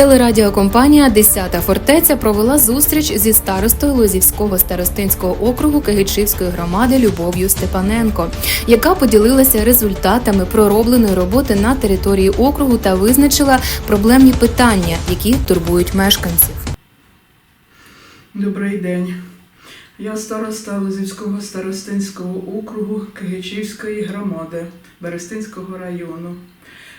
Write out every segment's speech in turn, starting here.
Телерадіокомпанія Десята фортеця провела зустріч зі старостою Лозівського старостинського округу Кигичівської громади Любов'ю Степаненко, яка поділилася результатами проробленої роботи на території округу та визначила проблемні питання, які турбують мешканців. Добрий день. Я староста Лозівського старостинського округу Кигичівської громади Берестинського району.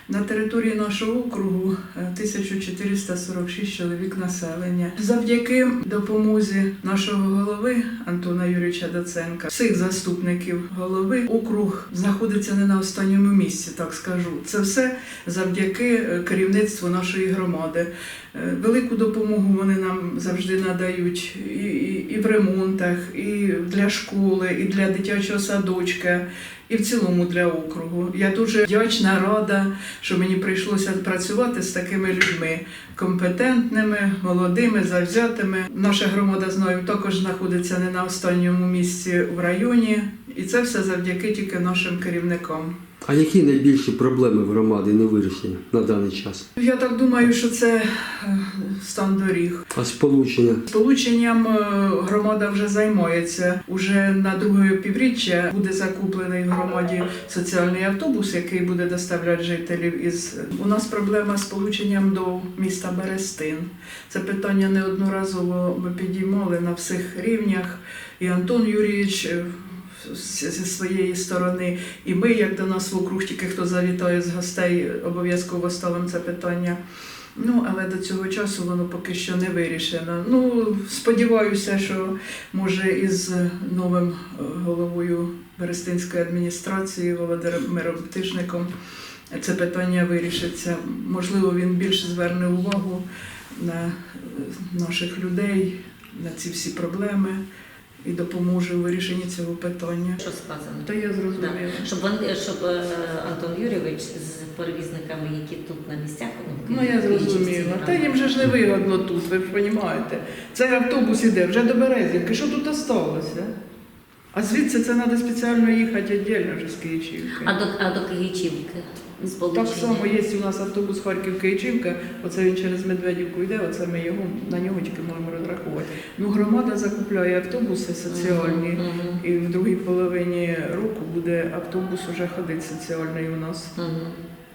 На території нашого округу е, 1446 чоловік населення. Завдяки допомозі нашого голови Антона Юрійовича Доценка, всіх заступників голови, округ знаходиться не на останньому місці, так скажу. Це все завдяки е, керівництву нашої громади. Е, Велику допомогу вони нам завжди надають і, і, і в ремонтах, і для школи, і для дитячого садочка, і в цілому для округу. Я дуже вдячна, рада, що мені прийшлося працювати з такими людьми компетентними, молодими, завзятими. Наша громада знаю також знаходиться не на останньому місці в районі, і це все завдяки тільки нашим керівникам. А які найбільші проблеми в громаді не вирішені на даний час? Я так думаю, що це е, стан доріг. А сполучення? Сполученням е, громада вже займається. Уже на друге півріччя буде закуплений в громаді соціальний автобус, який буде доставляти жителів із у нас проблема з сполученням до міста Берестин. Це питання неодноразово ми підіймали на всіх рівнях. І Антон Юрійович. Зі своєї сторони, і ми, як до нас в округ, тільки хто завітає з гостей, обов'язково ставимо це питання. Ну, але до цього часу воно поки що не вирішено. Ну, сподіваюся, що може із новим е, головою Берестинської адміністрації Володимиром Тишником це питання вирішиться. Можливо, він більше зверне увагу на е, наших людей, на ці всі проблеми і допоможе у вирішенні цього питання. Що сказано? Та я зрозуміла. Да. Щоб вони, щоб е, Антон Юрійович з перевізниками, які тут на місцях, Ну я зрозуміла. Та їм же ж не вигодно тут, ви ж розумієте. Цей автобус іде вже до Березівки. Що тут осталося? А звідси це треба спеціально їхати віддільно вже з Київчівки. А до, а до сполучення? Так само є у нас автобус Харків Київчівка, оце він через Медведівку йде, оце ми його на нього тільки можемо розраховувати. Ну, громада закупляє автобуси соціальні, Мгм. і в другій половині року буде автобус уже ходити соціальний у нас Мгм.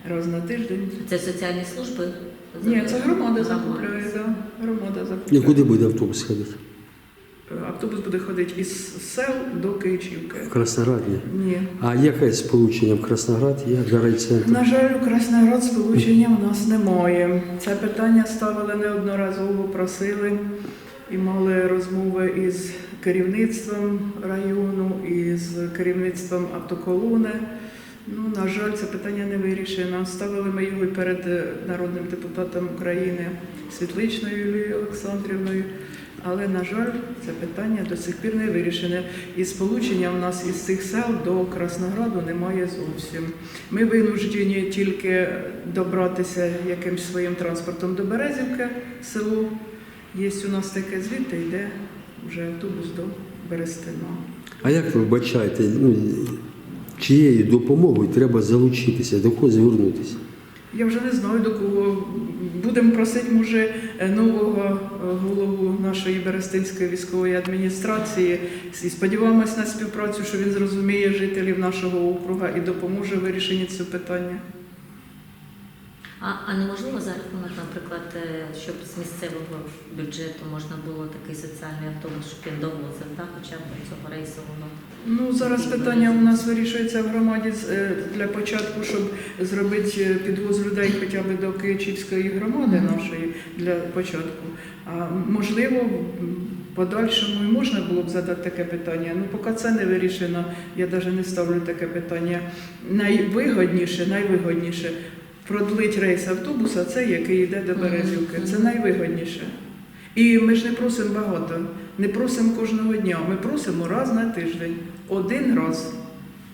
раз на тиждень. Це соціальні служби? Ні, це громада закупляє, да. Громада І закупляє. куди буде автобус ходити? Автобус буде ходити із сел до Київчівки. В Красноград? Ні. А яке сполучення в Красноград є до райцентру? На жаль, у Красноград сполучення у нас немає. Це питання ставили неодноразово, просили і мали розмови із керівництвом району, із керівництвом автоколони. Ну, на жаль, це питання не вирішено. Ставили ми його і перед е, народним депутатом України Світличною Юлією Олександрівною. Але, на жаль, це питання до сих пір не вирішене. І сполучення у нас із цих сел до Краснограду немає зовсім. Ми винуждені тільки добратися якимсь своїм транспортом до Березівки, село. Є у нас таке звідти, йде вже автобус до Берестина. А як ви вбачаєте, ну, чиєю допомогою треба залучитися, до кого звернутися? Я вже не знаю до кого. Будемо просити, може, нового е, голову нашої Берестинської військової адміністрації. І сподіваємось на співпрацю, що він зрозуміє жителів нашого округа і допоможе вирішенні цього питання. А, а неможливо за рахунок, наприклад, е, щоб з місцевого бюджету можна було такий соціальний автобус, щоб він довозив, да? хоча б цього рейсового? Ну зараз питання у нас вирішується в громаді е, для початку, щоб зробити е, підвоз людей хоча б до Київської громади нашої для початку. А можливо, подальшому і можна було б задати таке питання. Ну поки це не вирішено, я навіть не ставлю таке питання. Найвигодніше, найвигодніше продлить рейс автобуса, це який йде до Березівки. Це найвигодніше. І ми ж не просимо багато, не просимо кожного дня. Ми просимо раз на тиждень, один раз.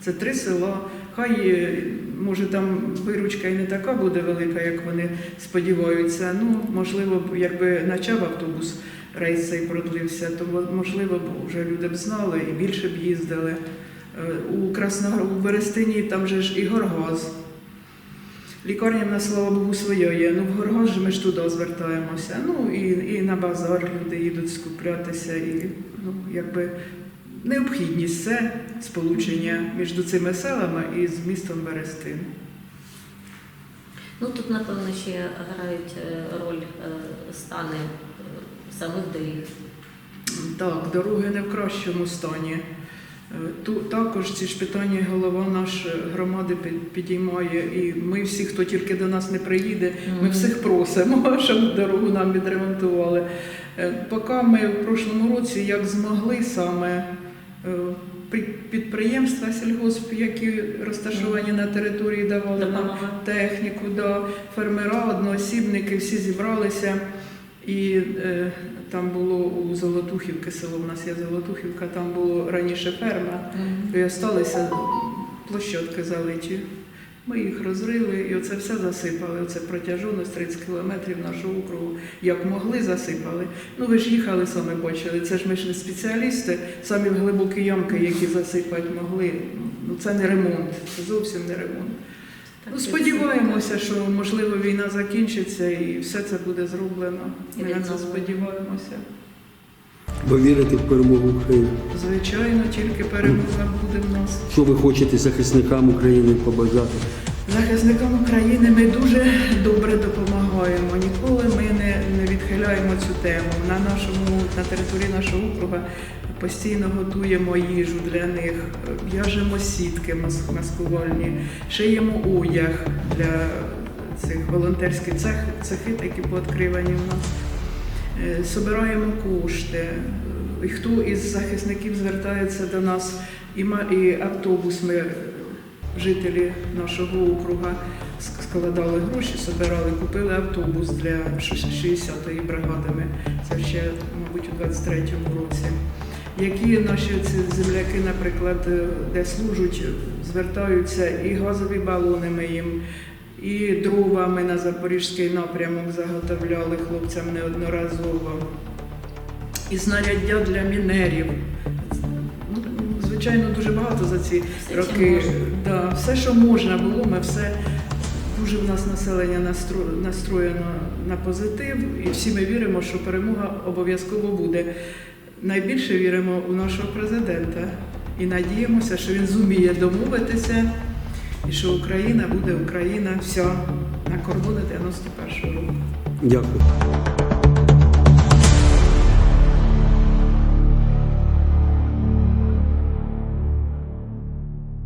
Це три села. Хай е, може там виручка і не така буде велика, як вони сподіваються. Ну, можливо, якби почав автобус рейс цей продлився, то можливо б вже люди б знали і більше б їздили. Е, У Краснограді, у Берестині там же ж і Горгаз. Лікарня в нас, слава Богу, своя є. Ну, в Горгаш же ми ж туди звертаємося. Ну і, і на базар люди їдуть скуплятися, і ну, якби необхідність це сполучення між цими селами і з містом Берестин. Ну тут, напевно, ще грають е, роль е, стани е, самих доріг. Так, дороги не в кращому стані. Е, також ці ж питання голова наш е, громади підіймає, і ми всі, хто тільки до нас не приїде, ми всіх просимо, щоб дорогу нам відремонтували. Е, Поки ми в прошлому році, як змогли саме підприємства сільгосп, які розташовані на території, давали нам техніку, да, фермера, одноосібники, всі зібралися. І е, там було у Золотухівки село, в нас є Золотухівка, там було раніше ферма, Мгм. і залишилися площадки залиті. Ми їх розрили і оце все засипали. Оце протяжність 30 кілометрів нашого округу. Як могли, засипали. Ну ви ж їхали самі бачили. Це ж ми ж не спеціалісти, самі в глибокі ямки, які засипати могли. Ну це не ремонт, це зовсім не ремонт. Ну, сподіваємося, що можливо війна закінчиться і все це буде зроблено. Ми на це сподіваємося. Ви вірите в перемогу України? Звичайно, тільки перемога буде в нас. Що ви хочете захисникам України побажати? Захисникам України ми дуже добре допомагаємо. Ніколи ми не, не відхиляємо цю тему. На нашому на території нашого округу постійно готуємо їжу для них, в'яжемо сітки маскувальні, шиємо одяг для цих волонтерських цех, цехи, які пооткривані в нас. Е, Собираємо кошти. І хто із захисників звертається до нас, і, автобус ми, жителі нашого округа, складали гроші, собирали, купили автобус для ш- 60-ї бригади. Це ще, мабуть, у 23-му році. Які наші ці земляки, наприклад, е, де служать, звертаються, і газові балони ми їм, і дрова ми на запорізький напрямок заготовляли хлопцям неодноразово, і знаряддя для мінерів. Ну, звичайно, дуже багато за ці Все, роки. Да, все, що можна було, ми все дуже в нас населення настро- настроєно на позитив, і всі ми віримо, що перемога обов'язково буде. Найбільше віримо у нашого президента і надіємося, що він зуміє домовитися, і що Україна буде Україна вся на кордони 91-го року. Дякую.